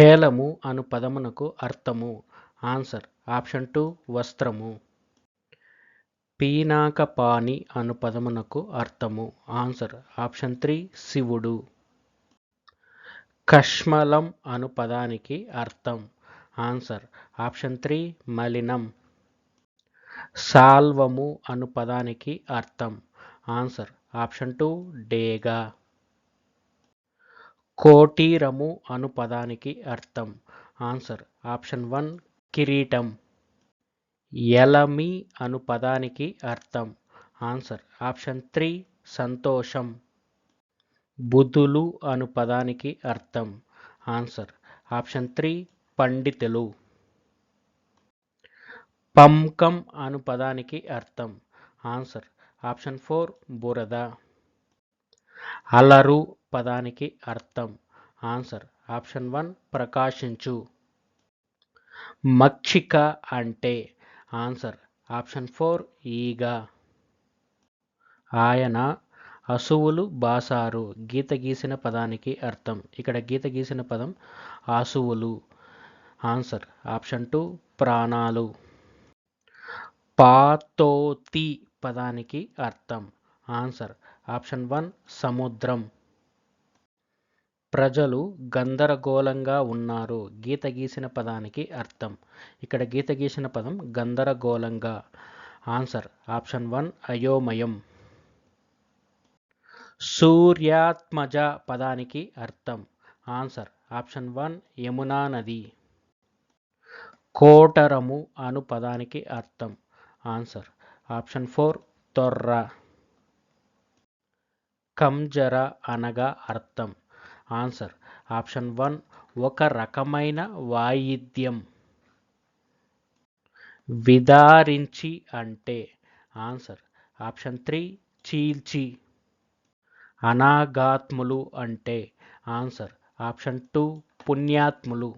చేలము అను పదమునకు అర్థము. Answer option two వస్త్రము. పీనాకపాని అను పదమునకు అర్థము. ఆన్సర్ ఆప్షన్ త్రీ శివుడు. కష్మలం అను పదానికి అర్థం. ఆన్సర్ ఆప్షన్ త్రీ మలినం. సాల్వము అను పదానికి అర్థం. ఆన్సర్ ఆప్షన్ టూ డేగా. కోటీరము అను పదానికి అర్థం. ఆన్సర్ ఆప్షన్ వన్ కిరీటం. ఎలమి అను పదానికి అర్థం. ఆన్సర్ ఆప్షన్ త్రీ సంతోషం. బుధులు అను పదానికి అర్థం. ఆన్సర్ ఆప్షన్ త్రీ పండితులు. పంకం అను పదానికి అర్థం. ఆన్సర్ ఆప్షన్ ఫోర్ బురద. అలరు పదానికి అర్థం. ఆన్సర్. ఆప్షన్ వన్ ప్రకాశించు. మక్షిక అంటే. ఆన్సర్. ఆప్షన్ ఫోర్ ఈగ. ఆయన అసువులు బాసారు. గీత గీసిన పదానికి అర్థం. ఇక్కడ గీత గీసిన పదం అసువులు. ఆన్సర్. ఆప్షన్ టూ ప్రాణాలు. పాతోతి పదానికి అర్థం. ఆన్సర్. ఆప్షన్ వన్ సముద్రం. ప్రజలు గందరగోళంగా ఉన్నారు. గీత గీసిన పదానికి అర్థం. ఇక్కడ గీత గీసిన పదం గందరగోళంగా. ఆన్సర్ ఆప్షన్ వన్ అయోమయం. సూర్యాత్మజ పదానికి అర్థం. ఆన్సర్ ఆప్షన్ వన్ యమునా నది. కోటరము అను పదానికి అర్థం. ఆన్సర్ ఆప్షన్ ఫోర్ తొర్ర. కంజర అనగా అర్థం. ఆన్సర్. ఆప్షన్ వన్ ఒక రకమైన వాయిద్యం. విదారించి అంటే ఆన్సర్. ఆప్షన్ త్రీ చీల్చి. అనాగాత్ములు అంటే ఆన్సర్. ఆప్షన్ టూ పుణ్యాత్ములు.